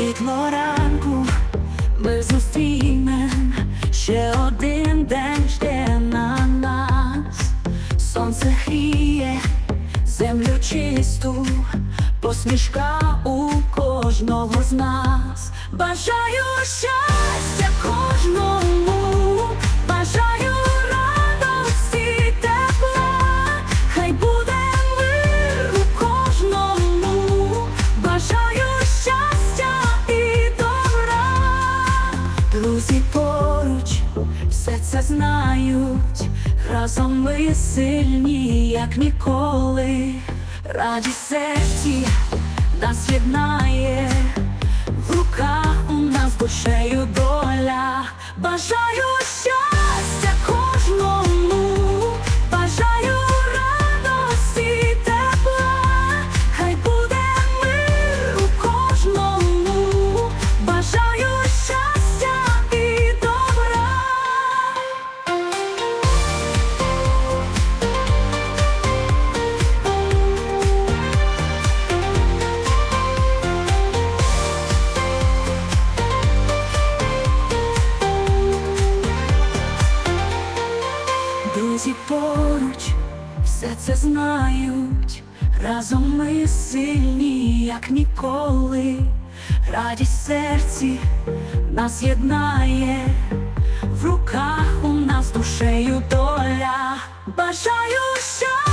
світло ранку ми зустрінем, ще один день ще на нас, сонце гріє, землю чисту, посмішка у кожного з нас. Бажаю щастя кожному, Друзі поруч все це знають, разом ми сильні, як ніколи. Радість серці нас єднає, в руках у нас душею доля. Бажаю все це знають, разом ми сильні, як ніколи. Радість серці нас єднає, в руках у нас душею доля. Бажаю щастя